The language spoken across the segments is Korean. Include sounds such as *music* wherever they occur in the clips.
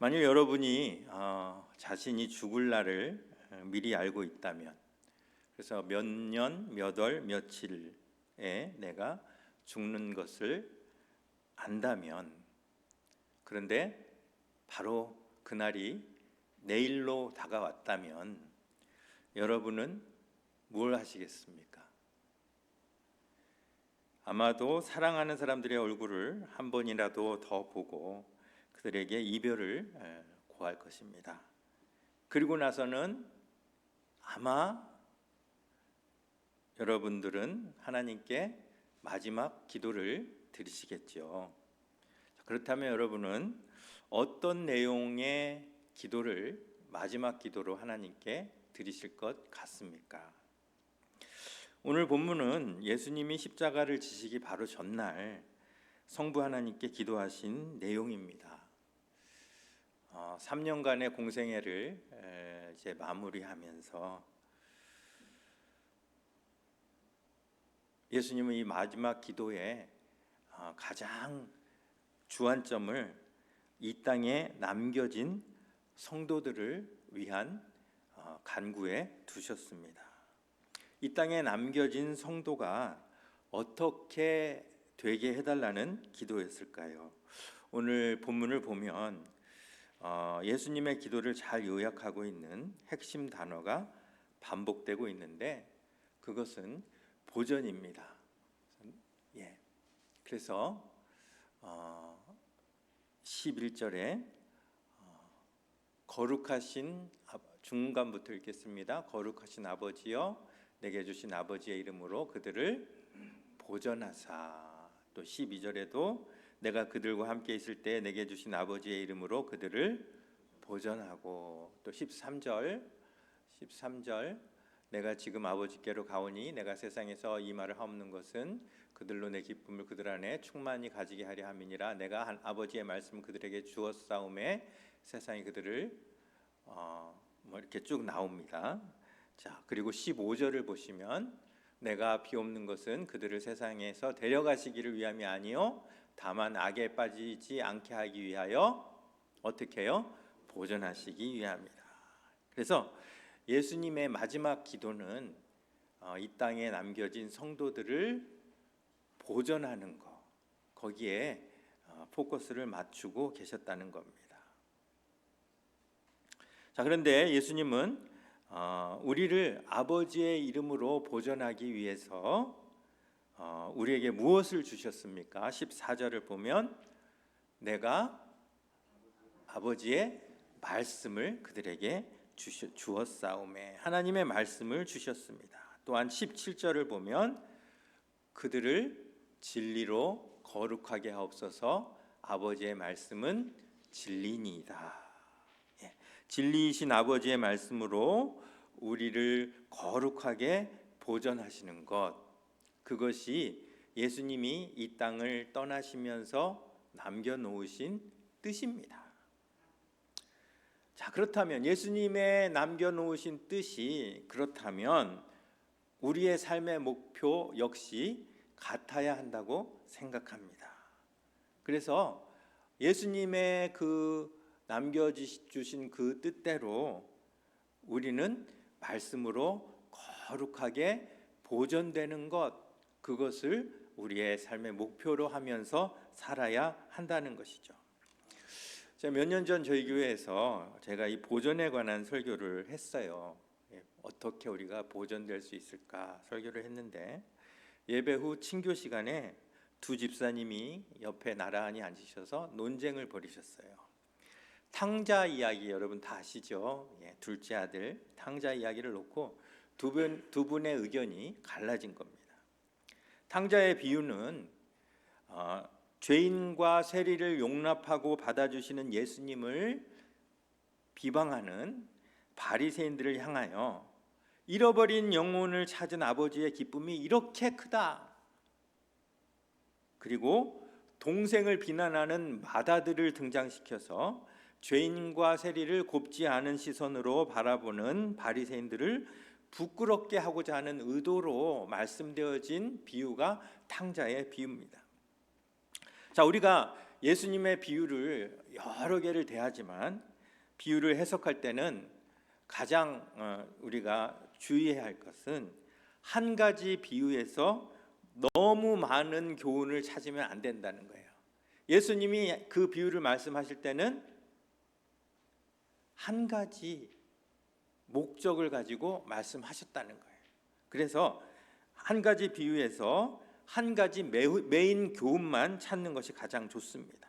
만일 여러분이 어, 자신이 죽을 날을 어, 미리 알고 있다면, 그래서 몇 년, 몇 월, 며칠에 내가 죽는 것을 안다면, 그런데 바로 그날이 내일로 다가왔다면, 여러분은 뭘 하시겠습니까? 아마도 사랑하는 사람들의 얼굴을 한 번이라도 더 보고 그들에게 이별을 에, 고할 것입니다. 그리고 나서는 아마 여러분들은 하나님께 마지막 기도를 드리시겠죠. 그렇다면 여러분은 어떤 내용의 기도를 마지막 기도로 하나님께 드리실 것 같습니까? 오늘 본문은 예수님이 십자가를 지시기 바로 전날 성부 하나님께 기도하신 내용입니다. 어, 3년간의 공생애를 에, 이제 마무리하면서 예수님은 이 마지막 기도에 어, 가장 주안점을 이 땅에 남겨진 성도들을 위한 어, 간구에 두셨습니다. 이 땅에 남겨진 성도가 어떻게 되게 해달라는 기도였을까요? 오늘 본문을 보면 어, 예수님의 기도를 잘 요약하고 있는 핵심 단어가 반복되고 있는데 그것은 보전입니다. 예. 그래서 어, 11절에 어, 거룩하신 아- 중간부터 읽겠습니다. 거룩하신 아버지여 내게 주신 아버지의 이름으로 그들을 보전하사 또 12절에도 내가 그들과 함께 있을 때 내게 주신 아버지의 이름으로 그들을 보전하고 또 13절 13절 내가 지금 아버지께로 가오니 내가 세상에서 이 말을 하옵는 것은 그들로 내 기쁨을 그들 안에 충만히 가지게 하려 함이니라 내가 한 아버지의 말씀 그들에게 주었사움에 세상이 그들을 어, 뭐 이렇게 쭉 나옵니다. 자 그리고 15절을 보시면 내가 비옵는 것은 그들을 세상에서 데려가시기를 위함이 아니요 다만 악에 빠지지 않게 하기 위하여 어떻게 해요? 보존하시기 위함이다. 그래서 예수님의 마지막 기도는 어, 이 땅에 남겨진 성도들을 보존하는 것 거기에 어, 포커스를 맞추고 계셨다는 겁니다. 자 그런데 예수님은 어, 우리를 아버지의 이름으로 보존하기 위해서 어, 우리에게 무엇을 주셨습니까? 14절을 보면 내가 아버지의 말씀을 그들에게 주었사오매 하나님의 말씀을 주셨습니다. 또한 17절을 보면 그들을 진리로 거룩하게 하옵소서 아버지의 말씀은 진리니이다. 예, 진리이신 아버지의 말씀으로 우리를 거룩하게 보존하시는 것 그것이 예수님이 이 땅을 떠나시면서 남겨놓으신 뜻입니다. 자 그렇다면 예수님의 남겨놓으신 뜻이 그렇다면 우리의 삶의 목표 역시 같아야 한다고 생각합니다. 그래서 예수님의 그 남겨주신 그 뜻대로 우리는 말씀으로 거룩하게 보존되는 것 그것을 우리의 삶의 목표로 하면서 살아야 한다는 것이죠. 몇 년 전 저희 교회에서 제가 이 보존에 관한 설교를 했어요. 예, 어떻게 우리가 보존될 수 있을까 설교를 했는데 예배 후 친교 시간에 두 집사님이 옆에 나란히 앉으셔서 논쟁을 벌이셨어요. 탕자 이야기 여러분 다 아시죠? 예, 둘째 아들 탕자 이야기를 놓고 두, 분, 두 분의 의견이 갈라진 겁니다. 탕자의 비유는 어, 죄인과 세리를 용납하고 받아주시는 예수님을 비방하는 바리새인들을 향하여 잃어버린 영혼을 찾은 아버지의 기쁨이 이렇게 크다. 그리고 동생을 비난하는 마다들을 등장시켜서 죄인과 세리를 곱지 않은 시선으로 바라보는 바리새인들을 부끄럽게 하고자 하는 의도로 말씀되어진 비유가 탕자의 비유입니다. 자, 우리가 예수님의 비유를 여러 개를 대하지만 비유를 해석할 때는 가장 어, 우리가 주의해야 할 것은 한 가지 비유에서 너무 많은 교훈을 찾으면 안 된다는 거예요. 예수님이 그 비유를 말씀하실 때는 한 가지 목적을 가지고 말씀하셨다는 거예요. 그래서 한 가지 비유에서 한 가지 메- 메인 교훈만 찾는 것이 가장 좋습니다.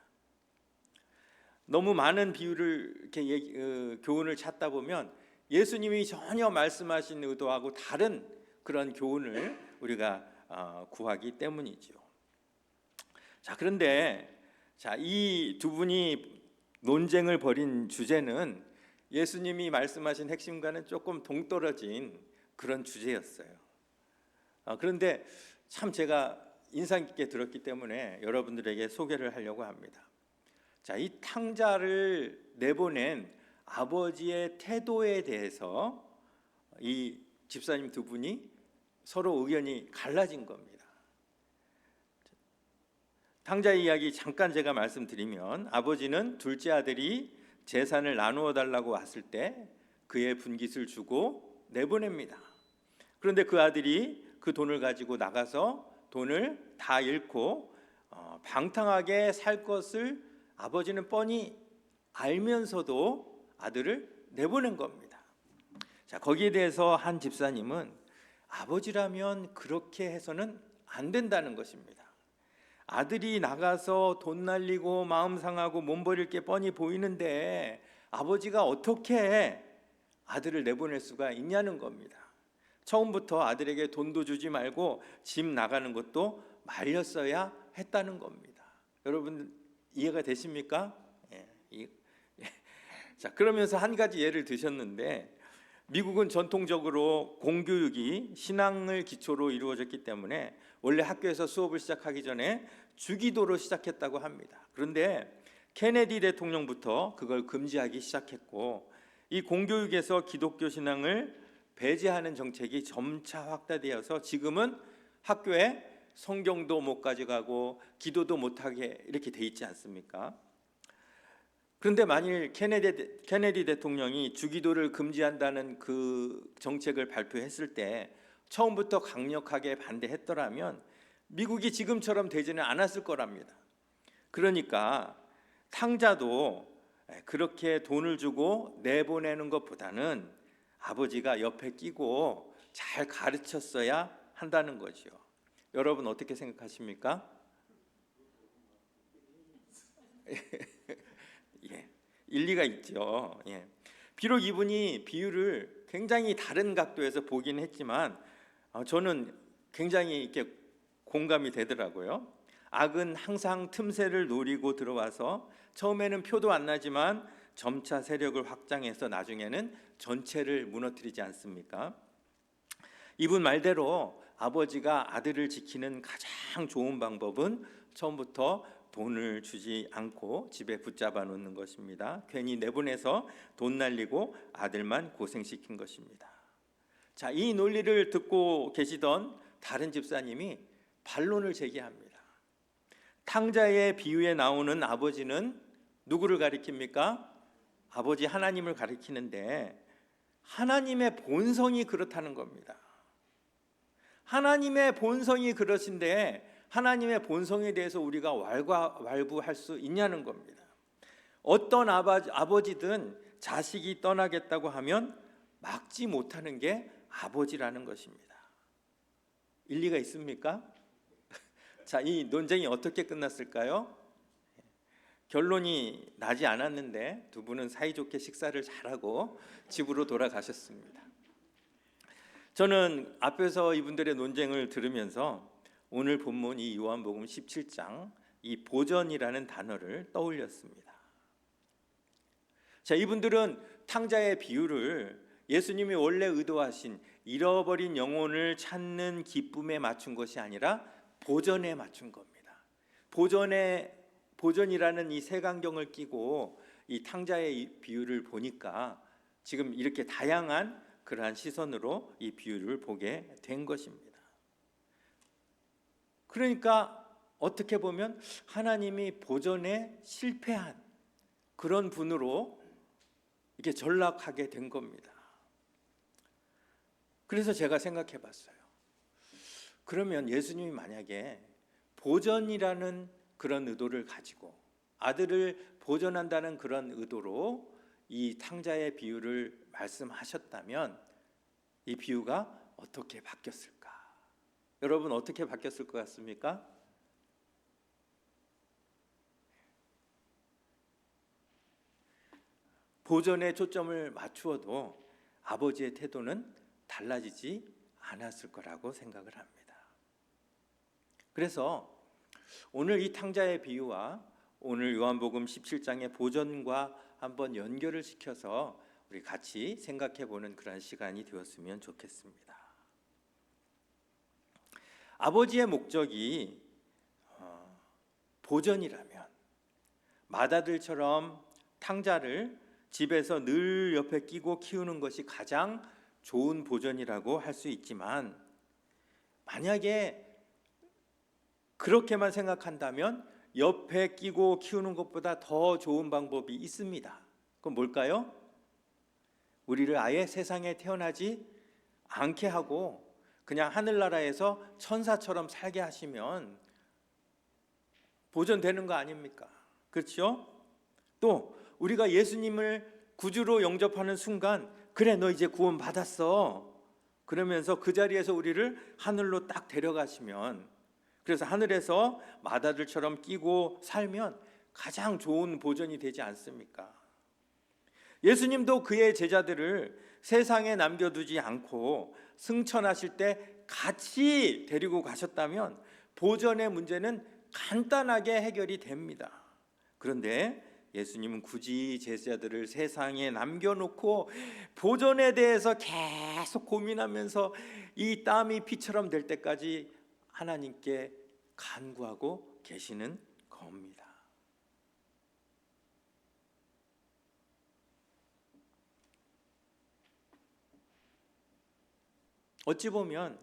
너무 많은 비유를 이렇게 얘기- 어, 교훈을 찾다 보면 예수님이 전혀 말씀하신 의도하고 다른 그런 교훈을 우리가 어, 구하기 때문이죠. 자 그런데 자이 두 분이 논쟁을 벌인 주제는 예수님이 말씀하신 핵심과는 조금 동떨어진 그런 주제였어요. 아, 그런데 참 제가 인상 깊게 들었기 때문에 여러분들에게 소개를 하려고 합니다. 자, 이 탕자를 내보낸 아버지의 태도에 대해서 이 집사님 두 분이 서로 의견이 갈라진 겁니다. 탕자 이야기 잠깐 제가 말씀드리면 아버지는 둘째 아들이 재산을 나누어 달라고 왔을 때 그의 분깃을 주고 내보냅니다. 그런데 그 아들이 그 돈을 가지고 나가서 돈을 다 잃고 어, 방탕하게 살 것을 아버지는 뻔히 알면서도 아들을 내보낸 겁니다. 자 거기에 대해서 한 집사님은 아버지라면 그렇게 해서는 안 된다는 것입니다. 아들이 나가서 돈 날리고 마음 상하고 몸 버릴 게 뻔히 보이는데 아버지가 어떻게 아들을 내보낼 수가 있냐는 겁니다. 처음부터 아들에게 돈도 주지 말고 집 나가는 것도 말렸어야 했다는 겁니다. 여러분 이해가 되십니까? 예, 이- 예. 자 그러면서 한 가지 예를 드셨는데 미국은 전통적으로 공교육이 신앙을 기초로 이루어졌기 때문에 원래 학교에서 수업을 시작하기 전에 주기도로 시작했다고 합니다. 그런데 케네디 대통령부터 그걸 금지하기 시작했고 이 공교육에서 기독교 신앙을 배제하는 정책이 점차 확대되어서 지금은 학교에 성경도 못 가져가고 기도도 못 하게 이렇게 돼 있지 않습니까? 그런데 만일 케네디, 케네디 대통령이 주기도를 금지한다는 그 정책을 발표했을 때 처음부터 강력하게 반대했더라면 미국이 지금처럼 되지는 않았을 거랍니다. 그러니까 탕자도 그렇게 돈을 주고 내보내는 것보다는 아버지가 옆에 끼고 잘 가르쳤어야 한다는 거죠. 여러분 어떻게 생각하십니까? *laughs* 예, 일리가 있죠. 예. 비록 이분이 비유를 굉장히 다른 각도에서 보긴 했지만 어, 저는 굉장히 이렇게 공감이 되더라고요. 악은 항상 틈새를 노리고 들어와서 처음에는 표도 안 나지만 점차 세력을 확장해서 나중에는 전체를 무너뜨리지 않습니까? 이분 말대로 아버지가 아들을 지키는 가장 좋은 방법은 처음부터 돈을 주지 않고 집에 붙잡아 놓는 것입니다. 괜히 내보내서 돈 날리고 아들만 고생시킨 것입니다. 자, 이 논리를 듣고 계시던 다른 집사님이 반론을 제기합니다. 탕자의 비유에 나오는 아버지는 누구를 가리킵니까? 아버지 하나님을 가리키는데 하나님의 본성이 그렇다는 겁니다. 하나님의 본성이 그러신데 하나님의 본성에 대해서 우리가 왈가왈부할 수 있냐는 겁니다. 어떤 아버지, 아버지든 자식이 떠나겠다고 하면 막지 못하는 게 아버지라는 것입니다. 일리가 있습니까? *laughs* 자, 이 논쟁이 어떻게 끝났을까요? 결론이 나지 않았는데 두 분은 사이좋게 식사를 잘하고 집으로 돌아가셨습니다. 저는 앞에서 이분들의 논쟁을 들으면서 오늘 본문 이 요한복음 17장 이 보전이라는 단어를 떠올렸습니다. 자, 이분들은 탕자의 비유를 예수님이 원래 의도하신 잃어버린 영혼을 찾는 기쁨에 맞춘 것이 아니라 보전에 맞춘 겁니다. 보전에 보전이라는 이 색안경을 끼고 이 탕자의 비유를 보니까 지금 이렇게 다양한 그러한 시선으로 이 비유를 보게 된 것입니다. 그러니까 어떻게 보면 하나님이 보전에 실패한 그런 분으로 이렇게 전락하게 된 겁니다. 그래서 제가 생각해 봤어요. 그러면 예수님이 만약에 보전이라는 그런 의도를 가지고 아들을 보전한다는 그런 의도로 이 탕자의 비유를 말씀하셨다면 이 비유가 어떻게 바뀌었을까? 여러분 어떻게 바뀌었을 것 같습니까? 보전에 초점을 맞추어도 아버지의 태도는 달라지지 않았을 거라고 생각을 합니다. 그래서 오늘 이 탕자의 비유와 오늘 요한복음 17장의 보전과 한번 연결을 시켜서 우리 같이 생각해 보는 그런 시간이 되었으면 좋겠습니다. 아버지의 목적이 어, 보전이라면 마다들처럼 탕자를 집에서 늘 옆에 끼고 키우는 것이 가장 좋은 보전이라고 할 수 있지만 만약에 그렇게만 생각한다면 옆에 끼고 키우는 것보다 더 좋은 방법이 있습니다. 그건 뭘까요? 우리를 아예 세상에 태어나지 않게 하고 그냥 하늘나라에서 천사처럼 살게 하시면 보존되는 거 아닙니까? 그렇죠? 또 우리가 예수님을 구주로 영접하는 순간 그래 너 이제 구원 받았어. 그러면서 그 자리에서 우리를 하늘로 딱 데려가시면 그래서 하늘에서 마다들처럼 끼고 살면 가장 좋은 보존이 되지 않습니까? 예수님도 그의 제자들을 세상에 남겨두지 않고 승천하실 때 같이 데리고 가셨다면 보존의 문제는 간단하게 해결이 됩니다. 그런데 예수님은 굳이 제자들을 세상에 남겨놓고 보존에 대해서 계속 고민하면서 이 땀이 피처럼 될 때까지 하나님께 간구하고 계시는 겁니다. 어찌 보면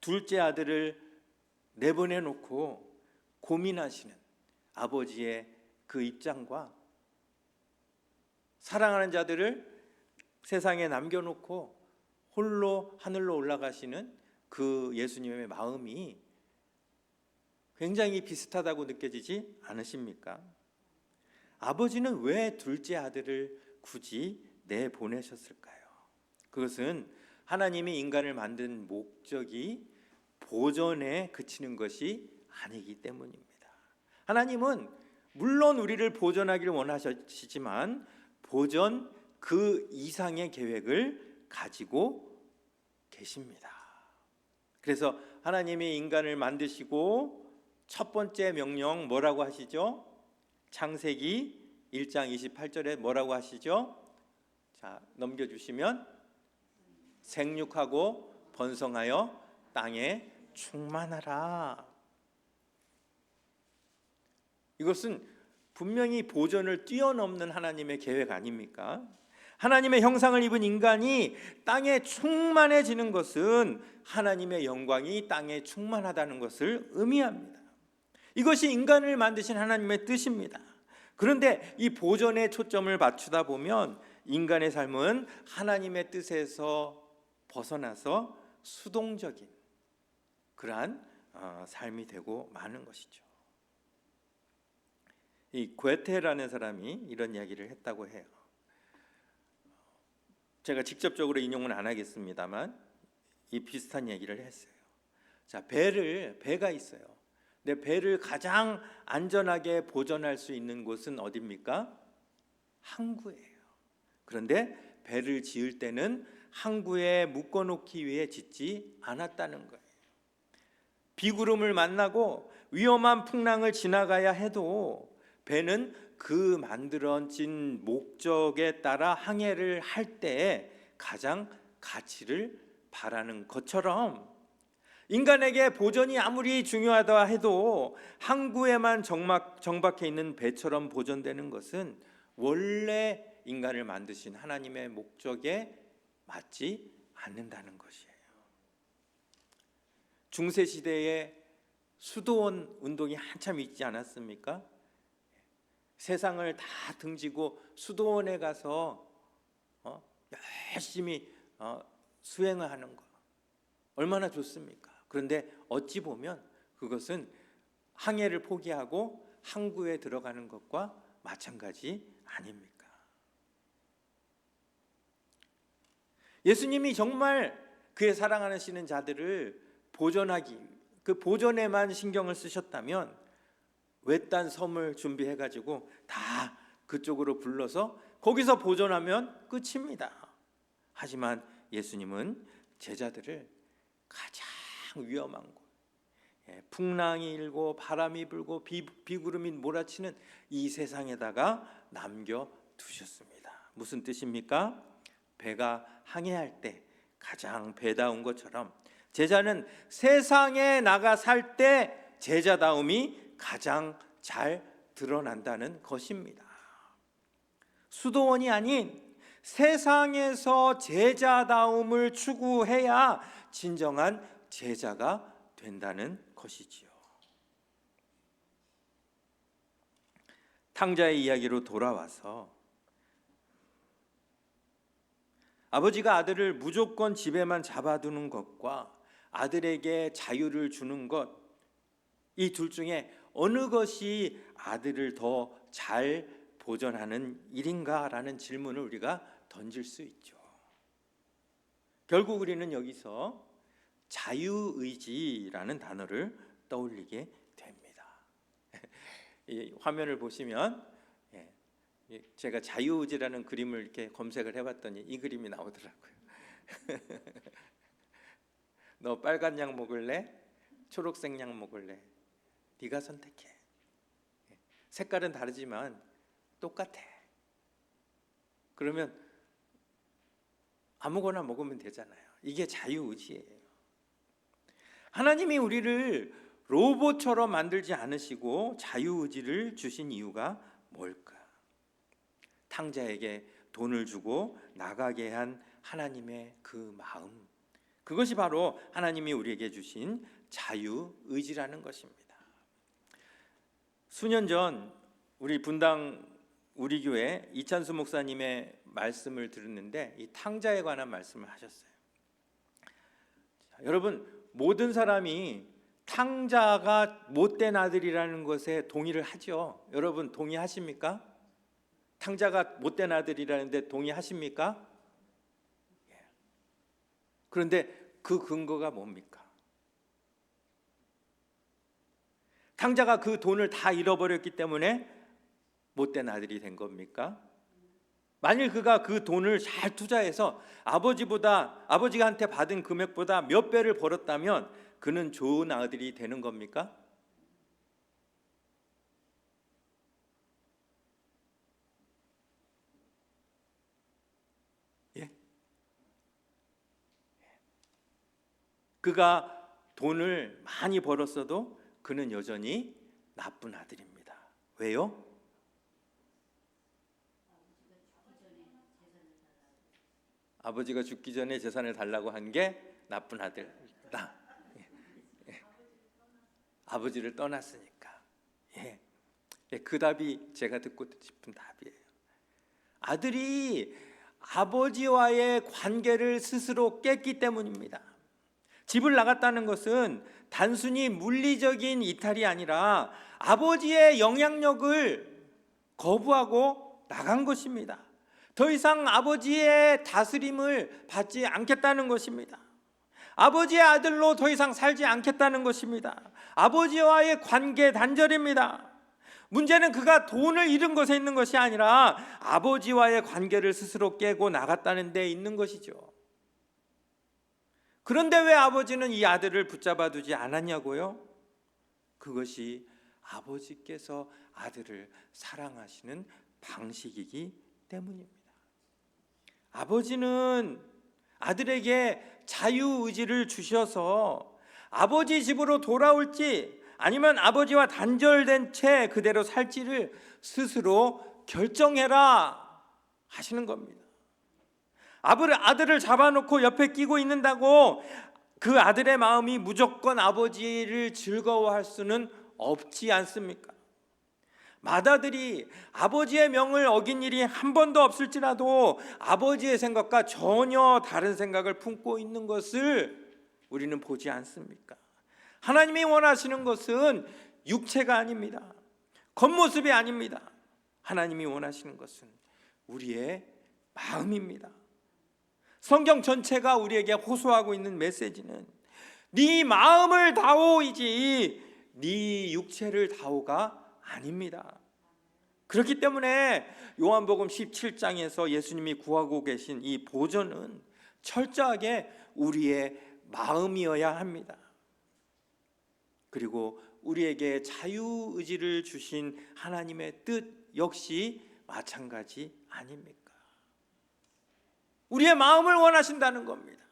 둘째 아들을 내보내 놓고 고민하시는 아버지의 그 입장과 사랑하는 자들을 세상에 남겨놓고 홀로 하늘로 올라가시는 그 예수님의 마음이 굉장히 비슷하다고 느껴지지 않으십니까? 아버지는 왜 둘째 아들을 굳이 내보내셨을까요? 그것은 하나님이 인간을 만든 목적이 보존에 그치는 것이 아니기 때문입니다. 하나님은 물론 우리를 보존하기를 원하시지만 보존 그 이상의 계획을 가지고 계십니다. 그래서 하나님이 인간을 만드시고 첫 번째 명령 뭐라고 하시죠? 창세기 1장 28절에 뭐라고 하시죠? 자, 넘겨 주시면 생육하고 번성하여 땅에 충만하라. 이것은 분명히 보존을 뛰어넘는 하나님의 계획 아닙니까? 하나님의 형상을 입은 인간이 땅에 충만해지는 것은 하나님의 영광이 땅에 충만하다는 것을 의미합니다. 이것이 인간을 만드신 하나님의 뜻입니다. 그런데 이 보존에 초점을 맞추다 보면 인간의 삶은 하나님의 뜻에서 벗어나서 수동적인 그러한 어, 삶이 되고 마는 것이죠. 이 괴테라는 사람이 이런 이야기를 했다고 해요. 제가 직접적으로 인용은 안 하겠습니다만 이 비슷한 얘기를 했어요. 자, 배를 배가 있어요. 근데 배를 가장 안전하게 보존할 수 있는 곳은 어디입니까? 항구예요. 그런데 배를 지을 때는 항구에 묶어 놓기 위해 짓지 않았다는 거예요. 비구름을 만나고 위험한 풍랑을 지나가야 해도 배는 그 만들어진 목적에 따라 항해를 할때 가장 가치를 바라는 것처럼 인간에게 보존이 아무리 중요하다 해도 항구에만 정막, 정박해 있는 배처럼 보존되는 것은 원래 인간을 만드신 하나님의 목적에 맞지 않는다는 것이에요. 중세 시대에 수도원 운동이 한참 있지 않았습니까? 세상을 다 등지고 수도원에 가서 어? 열심히 어, 수행을 하는 거 얼마나 좋습니까? 그런데 어찌 보면 그것은 항해를 포기하고 항구에 들어가는 것과 마찬가지 아닙니까? 예수님이 정말 그의 사랑하시는 자들을 보존하기 그 보존에만 신경을 쓰셨다면 외딴 섬을 준비해 가지고 다 그쪽으로 불러서 거기서 보존하면 끝입니다. 하지만 예수님은 제자들을 가장 위험한 곳, 예, 풍랑이 일고 바람이 불고 비, 비구름이 몰아치는 이 세상에다가 남겨 두셨습니다. 무슨 뜻입니까? 배가 항해할 때 가장 배다운 것처럼 제자는 세상에 나가 살 때 제자다움이 가장 잘 드러난다는 것입니다. 수도원이 아닌 세상에서 제자다움을 추구해야 진정한 제자가 된다는 것이지요. 탕자의 이야기로 돌아와서 아버지가 아들을 무조건 집에만 잡아두는 것과 아들에게 자유를 주는 것, 이 둘 중에 어느 것이 아들을 더 잘 보존하는 일인가라는 질문을 우리가 던질 수 있죠. 결국 우리는 여기서 자유의지라는 단어를 떠올리게 됩니다. *laughs* 이 화면을 보시면 예, 예, 제가 자유의지라는 그림을 이렇게 검색을 해봤더니 이 그림이 나오더라고요. *laughs* 너 빨간 약 먹을래? 초록색 약 먹을래? 네가 선택해. 예, 색깔은 다르지만 똑같아. 그러면 아무거나 먹으면 되잖아요. 이게 자유의지예요. 하나님이 우리를 로봇처럼 만들지 않으시고 자유의지를 주신 이유가 뭘까? 탕자에게 돈을 주고 나가게 한 하나님의 그 마음. 그것이 바로 하나님이 우리에게 주신 자유의지라는 것입니다. 수년 전 우리 분당 우리 교회 이찬수 목사님의 말씀을 들었는데 이 탕자에 관한 말씀을 하셨어요. 자, 여러분 모든 사람이 탕자가 못된 아들이라는 것에 동의를 하죠. 여러분 동의하십니까? 탕자가 못된 아들이라는데 동의하십니까? 예. 그런데 그 근거가 뭡니까? 탕자가 그 돈을 다 잃어버렸기 때문에 못된 아들이 된 겁니까? 만일 그가 그 돈을 잘 투자해서 아버지보다 아버지가 한테 받은 금액보다 몇 배를 벌었다면 그는 좋은 아들이 되는 겁니까? 예? 그가 돈을 많이 벌었어도 그는 여전히 나쁜 아들입니다. 왜요? 아버지가 죽기 전에 재산을 달라고 한 게 나쁜 아들다. 예. 예. 아버지를 떠났으니까. 예. 예, 그 답이 제가 듣고 싶은 답이에요. 아들이 아버지와의 관계를 스스로 깼기 때문입니다. 집을 나갔다는 것은 단순히 물리적인 이탈이 아니라 아버지의 영향력을 거부하고 나간 것입니다. 더 이상 아버지의 다스림을 받지 않겠다는 것입니다. 아버지의 아들로 더 이상 살지 않겠다는 것입니다. 아버지와의 관계 단절입니다. 문제는 그가 돈을 잃은 것에 있는 것이 아니라 아버지와의 관계를 스스로 깨고 나갔다는 데 있는 것이죠. 그런데 왜 아버지는 이 아들을 붙잡아 두지 않았냐고요? 그것이 아버지께서 아들을 사랑하시는 방식이기 때문입니다. 아버지는 아들에게 자유의지를 주셔서 아버지 집으로 돌아올지 아니면 아버지와 단절된 채 그대로 살지를 스스로 결정해라 하시는 겁니다. 아들을 잡아놓고 옆에 끼고 있는다고 그 아들의 마음이 무조건 아버지를 즐거워할 수는 없지 않습니까? 맏아들이 아버지의 명을 어긴 일이 한 번도 없을지라도 아버지의 생각과 전혀 다른 생각을 품고 있는 것을 우리는 보지 않습니까? 하나님이 원하시는 것은 육체가 아닙니다. 겉모습이 아닙니다. 하나님이 원하시는 것은 우리의 마음입니다. 성경 전체가 우리에게 호소하고 있는 메시지는 네 마음을 다오이지 네 육체를 다오가 아닙니다. 그렇기 때문에 요한복음 17장에서 예수님이 구하고 계신 이 보존은 철저하게 우리의 마음이어야 합니다. 그리고 우리에게 자유 의지를 주신 하나님의 뜻 역시 마찬가지 아닙니까? 우리의 마음을 원하신다는 겁니다.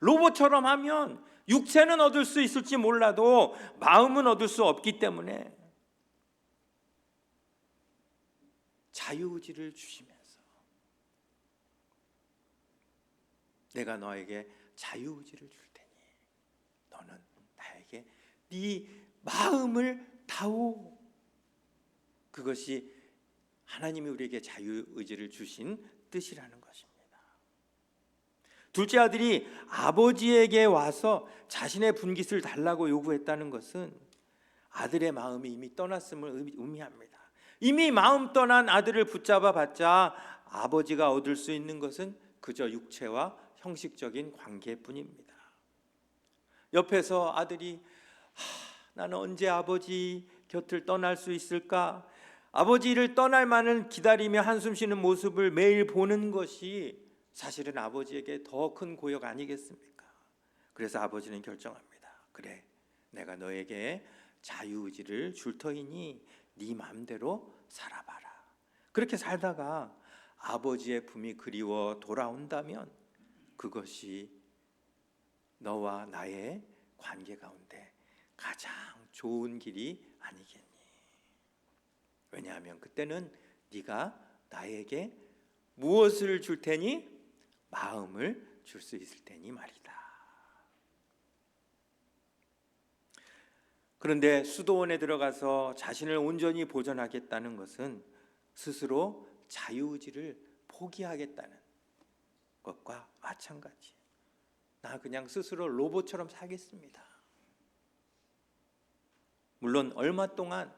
로봇처럼 하면 육체는 얻을 수 있을지 몰라도 마음은 얻을 수 없기 때문에 자유의지를 주시면서 내가 너에게 자유의지를 줄 테니 너는 나에게 네 마음을 다오 그것이 하나님이 우리에게 자유의지를 주신 뜻이라는. 둘째 아들이 아버지에게 와서 자신의 분깃을 달라고 요구했다는 것은 아들의 마음이 이미 떠났음을 의미합니다. 이미 마음 떠난 아들을 붙잡아 봤자 아버지가 얻을 수 있는 것은 그저 육체와 형식적인 관계뿐입니다. 옆에서 아들이 나는 언제 아버지 곁을 떠날 수 있을까? 아버지를 떠날 만을 기다리며 한숨 쉬는 모습을 매일 보는 것이 사실은 아버지에게 더 큰 고역 아니겠습니까? 그래서 아버지는 결정합니다. 그래, 내가 너에게 자유의지를 줄 터이니 네 마음대로 살아봐라. 그렇게 살다가 아버지의 품이 그리워 돌아온다면 그것이 너와 나의 관계 가운데 가장 좋은 길이 아니겠니? 왜냐하면 그때는 네가 나에게 무엇을 줄 테니 마음을 줄 수 있을 테니 말이다. 그런데 수도원에 들어가서 자신을 온전히 보존하겠다는 것은 스스로 자유의지를 포기하겠다는 것과 마찬가지. 나 그냥 스스로 로봇처럼 살겠습니다. 물론 얼마 동안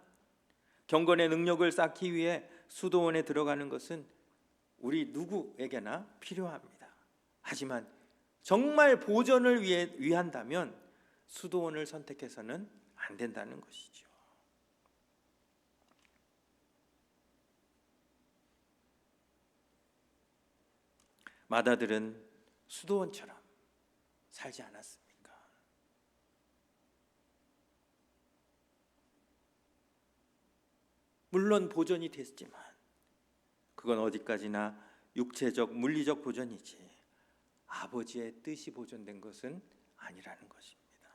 경건의 능력을 쌓기 위해 수도원에 들어가는 것은 우리 누구에게나 필요합니다. 하지만 정말 보존을 위해 위한다면 수도원을 선택해서는 안 된다는 것이죠. 마다들은 수도원처럼 살지 않았습니까? 물론 보존이 됐지만 그건 어디까지나 육체적 물리적 보존이지 아버지의 뜻이 보존된 것은 아니라는 것입니다.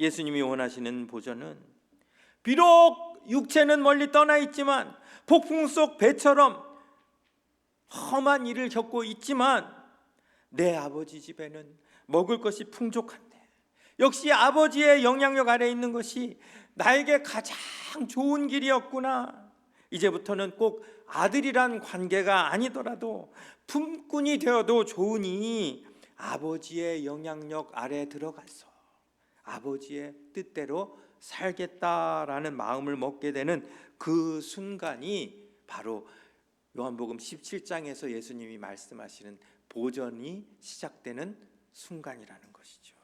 예수님이 원하시는 보존은 비록 육체는 멀리 떠나 있지만 폭풍 속 배처럼 험한 일을 겪고 있지만 내 아버지 집에는 먹을 것이 풍족한데 역시 아버지의 영향력 아래 있는 것이 나에게 가장 좋은 길이었구나. 이제부터는 꼭 아들이란 관계가 아니더라도 품꾼이 되어도 좋으니 아버지의 영향력 아래 들어가서 아버지의 뜻대로 살겠다라는 마음을 먹게 되는 그 순간이 바로 요한복음 17장에서 예수님이 말씀하시는 보전이 시작되는 순간이라는 것이죠.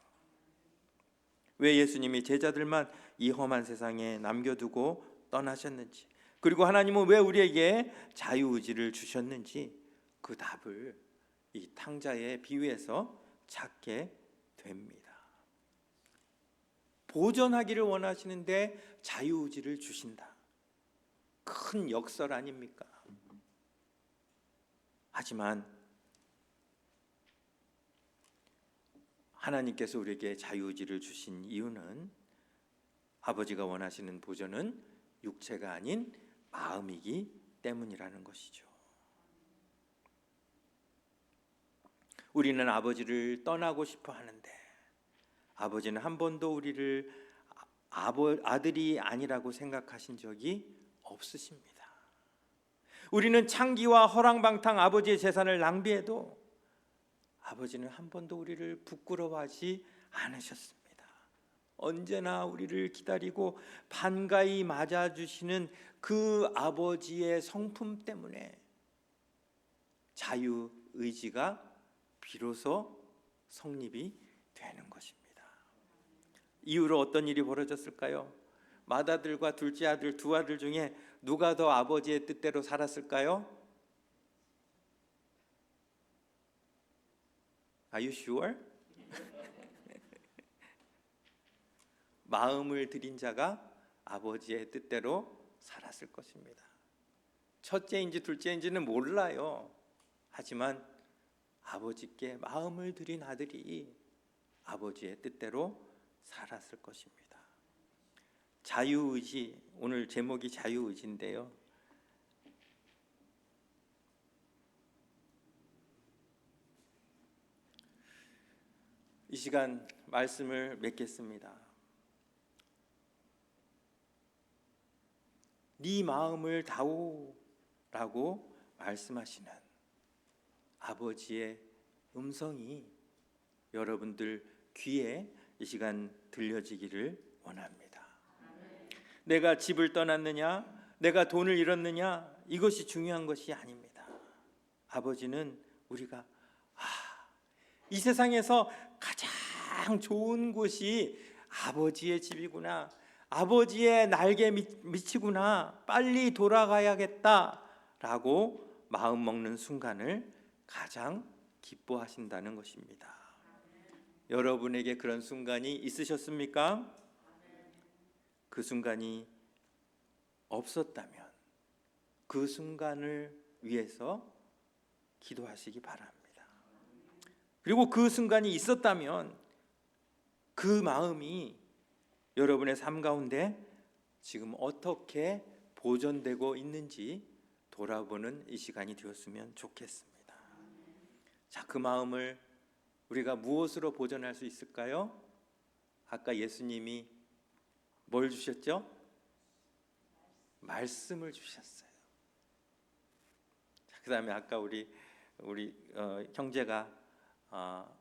왜 예수님이 제자들만 이 험한 세상에 남겨두고 떠나셨는지 그리고 하나님은 왜 우리에게 자유의지를 주셨는지 그 답을 이 탕자의 비유에서 찾게 됩니다. 보존하기를 원하시는데 자유의지를 주신다. 큰 역설 아닙니까? 하지만 하나님께서 우리에게 자유의지를 주신 이유는 아버지가 원하시는 보존은 육체가 아닌 마음이기 때문이라는 것이죠. 우리는 아버지를 떠나고 싶어 하는데 아버지는 한 번도 우리를 아버, 아들이 아니라고 생각하신 적이 없으십니다. 우리는 창기와 허랑방탕 아버지의 재산을 낭비해도 아버지는 한 번도 우리를 부끄러워하지 않으셨습니다. 언제나 우리를 기다리고 반가이 맞아주시는 그 아버지의 성품 때문에 자유 의지가 비로소 성립이 되는 것입니다. 이후로 어떤 일이 벌어졌을까요? 맏아들과 둘째 아들 두 아들 중에 누가 더 아버지의 뜻대로 살았을까요? Are you sure? 마음을 들인 자가 아버지의 뜻대로 살았을 것입니다. 첫째인지 둘째인지는 몰라요. 하지만 아버지께 마음을 들인 아들이 아버지의 뜻대로 살았을 것입니다. 자유의지 오늘 제목이 자유의지인데요. 이 시간 말씀을 맺겠습니다. 네 마음을 다오라고 말씀하시는 아버지의 음성이 여러분들 귀에 이 시간 들려지기를 원합니다. 내가 집을 떠났느냐, 내가 돈을 잃었느냐, 이것이 중요한 것이 아닙니다. 아버지는 우리가 아, 이 세상에서 가장 좋은 곳이 아버지의 집이구나. 아버지의 날개 미치구나. 빨리 돌아가야겠다라고 마음 먹는 순간을 가장 기뻐하신다는 것입니다. 여러분에게 그런 순간이 있으셨습니까? 그 순간이 없었다면 그 순간을 위해서 기도하시기 바랍니다. 그리고 그 순간이 있었다면 그 마음이 여러분의 삶 가운데 지금 어떻게 보존되고 있는지 돌아보는 이 시간이 되었으면 좋겠습니다. 자, 그 마음을 우리가 무엇으로 보존할 수 있을까요? 아까 예수님이 뭘 주셨죠? 말씀을 주셨어요. 자, 그다음에 아까 우리 우리 어, 형제가 어,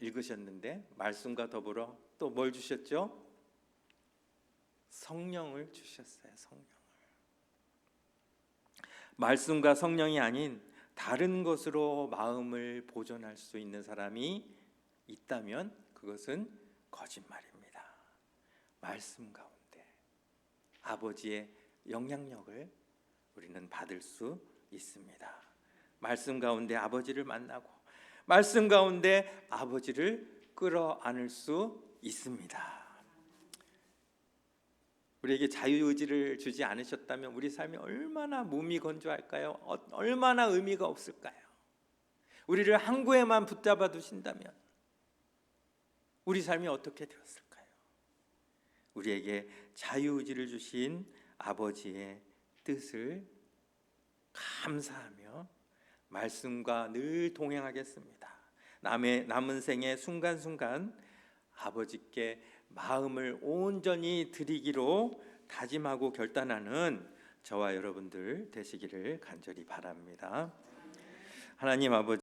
읽으셨는데 말씀과 더불어 또 뭘 주셨죠? 성령을 주셨어요. 성령을. 말씀과 성령이 아닌 다른 것으로 마음을 보존할 수 있는 사람이 있다면 그것은 거짓말입니다. 말씀 가운데 아버지의 영향력을 우리는 받을 수 있습니다. 말씀 가운데 아버지를 만나고 말씀 가운데 아버지를 끌어안을 수 있습니다. 우리에게 자유의지를 주지 않으셨다면 우리 삶이 얼마나 무미건조할까요? 어, 얼마나 의미가 없을까요? 우리를 항구에만 붙잡아 두신다면 우리 삶이 어떻게 되었을까요? 우리에게 자유의지를 주신 아버지의 뜻을 감사하며 말씀과 늘 동행하겠습니다. 남의 남은 생의 순간순간 아버지께 마음을 온전히 드리기로 다짐하고 결단하는 저와 여러분들 되시기를 간절히 바랍니다. 하나님 아버지